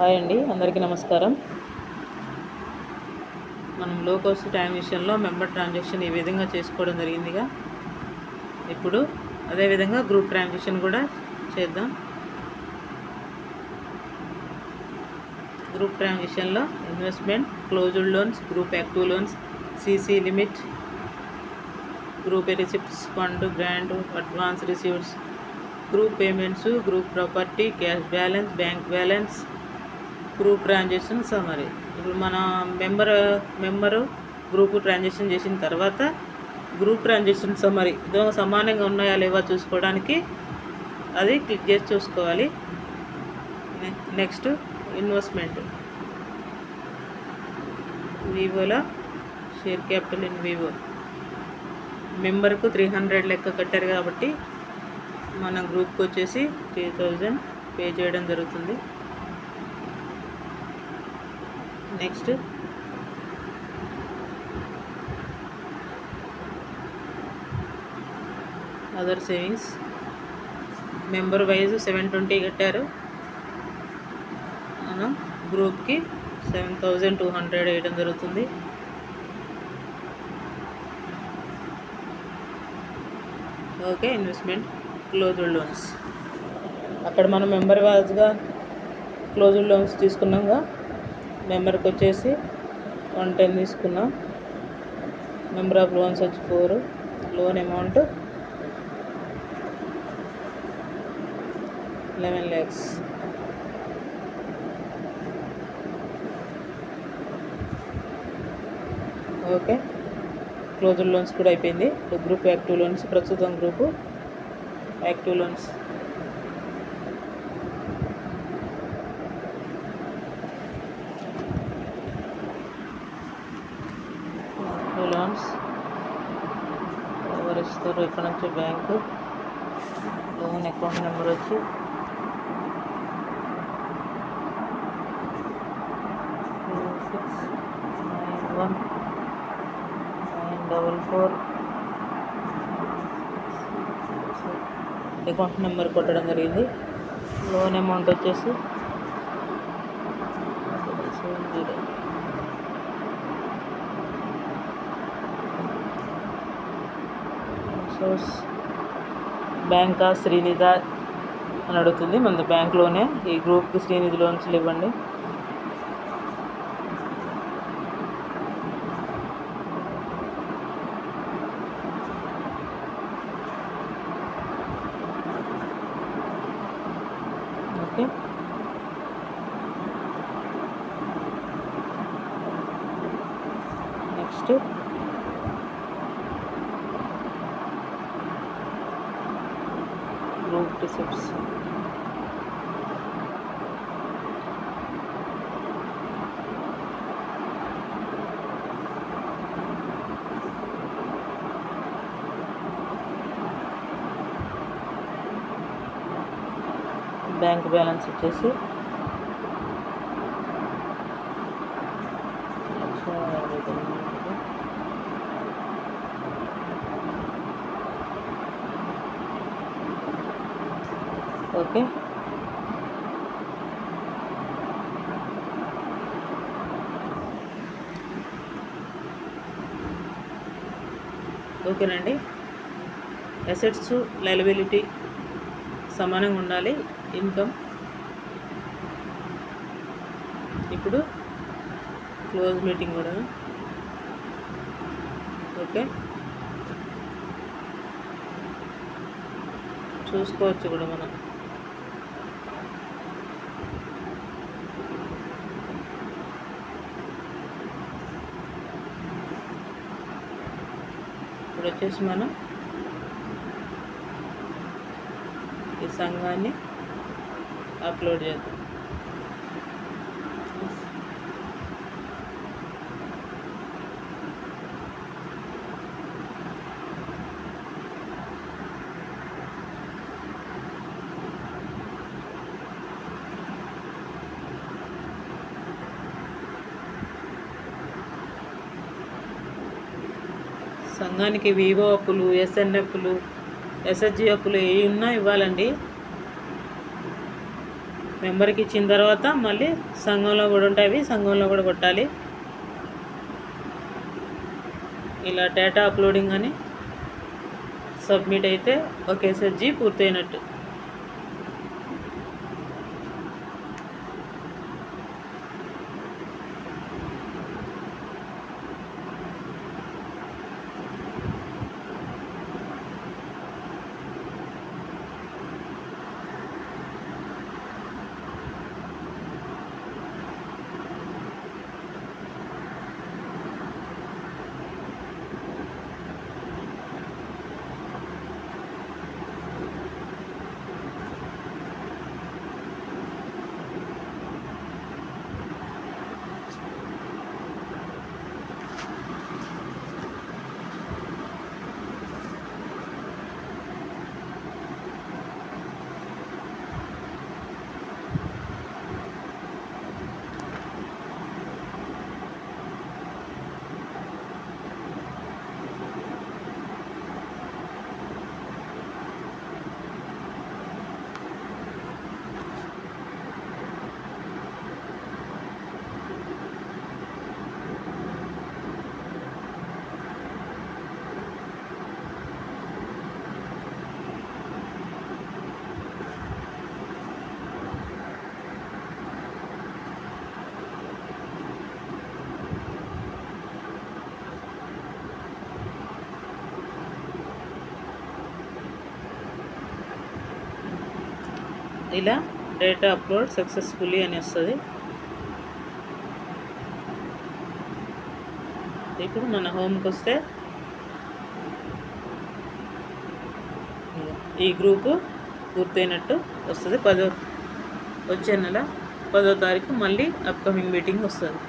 Hi అండి అందరికీ నమస్కారం. మనం లో కాస్ట్ టైం విషయంలో మెంబర్ ట్రాన్సాక్షన్ ఈ విధంగా చేసుకోవడం జరిగిందిగా. ఇప్పుడు అదేవిధంగా గ్రూప్ ట్రాన్సాక్షన్ కూడా చేద్దాం. గ్రూప్ ట్రాన్సాక్షన్లో investment closed loans group active loans CC limit group receipts fund grant advance receives group payments group property cash balance bank balance group transaction summary ఇప్పుడు మన మెంబర్ మెంబరు గ్రూప్ ట్రాన్సాక్షన్ చేసిన తర్వాత group transaction summary ఇదో సమానంగా ఉన్నాయా లేవా చూసుకోవడానికి అది క్లిక్ చేసి చూసుకోవాలి. నెక్స్ట్ ఇన్వెస్ట్మెంట్ వివోలో షేర్ క్యాపిటల్ ఇన్ వివో మెంబర్కు త్రీ హండ్రెడ్ లెక్క కట్టారు కాబట్టి మన గ్రూప్కి వచ్చేసి త్రీ థౌజండ్ పే చేయడం జరుగుతుంది. Next other savings member wise seven twenty కట్టారు. మనం గ్రూప్కి సెవెన్ థౌజండ్ టూ హండ్రెడ్ వేయడం జరుగుతుంది. ఓకే ఇన్వెస్ట్మెంట్ క్లోజ్డ్ లోన్స్ అక్కడ మనం మెంబర్ వాజ్గా క్లోజ్డ్ లోన్స్ తీసుకున్నాంగా మెంబర్కి వచ్చేసి వన్ టెన్ తీసుకున్నాం. మెంబర్ ఆఫ్ లోన్స్ వచ్చి four. Loan amount eleven lakhs. Okay. Closed loans కూడా అయిపోయింది. ఇప్పుడు గ్రూప్ యాక్టివ్ లోన్స్ ప్రస్తుతం group active loans active loans ఎవరు ఇస్తారు? ఇక్కడ నుంచి బ్యాంకు. లోన్ అకౌంట్ నెంబర్ వచ్చి. Six nine one nine double four account number కొట్టడం జరిగింది. లోన్ అమౌంట్ వచ్చేసి సెవెన్ జీరో సోర్స్ బ్యాంకా శ్రీనిధ అని అడుగుతుంది. మన బ్యాంక్లోనే ఈ గ్రూప్కి శ్రీనిధి లోన్స్లు ఇవ్వండి okay. Next. Group receipts bank balance వచ్చేసి లక్ష ఓకే. ఓకేనండి. అసెట్స్ లైలబిలిటీ సమానంగా ఉండాలి. ఇన్కమ్ ఇప్పుడు క్లోజ్ మీటింగ్ కూడా. ఓకే. చూసుకోవచ్చు కూడా మనం. ఇప్పుడు వచ్చేసి మనం ఈ సంఘాన్ని అప్లోడ్ చేద్దాం. సంఘానికి వివో అప్పులు ఎస్ఎన్ఎఫ్లు ఎస్హెచ్జి అప్పులు ఏవి ఉన్నా ఇవ్వాలండి. మెంబర్కి ఇచ్చిన తర్వాత మళ్ళీ సంఘంలో కూడా ఉంటాయి. సంఘంలో కూడా కొట్టాలి. ఇలా డేటా అప్లోడింగ్ అని సబ్మిట్ అయితే ఒక ఎస్హెచ్జి పూర్తయినట్టు. ఇలా డేటా అప్లోడ్ సక్సెస్ఫుల్లీ అని వస్తుంది. ఇప్పుడు మన హోమ్కి వస్తే ఈ గ్రూపు పూర్తయినట్టు వస్తుంది. పదో వచ్చే నెల పదో తారీఖు మళ్ళీ అప్కమింగ్ మీటింగ్ వస్తుంది.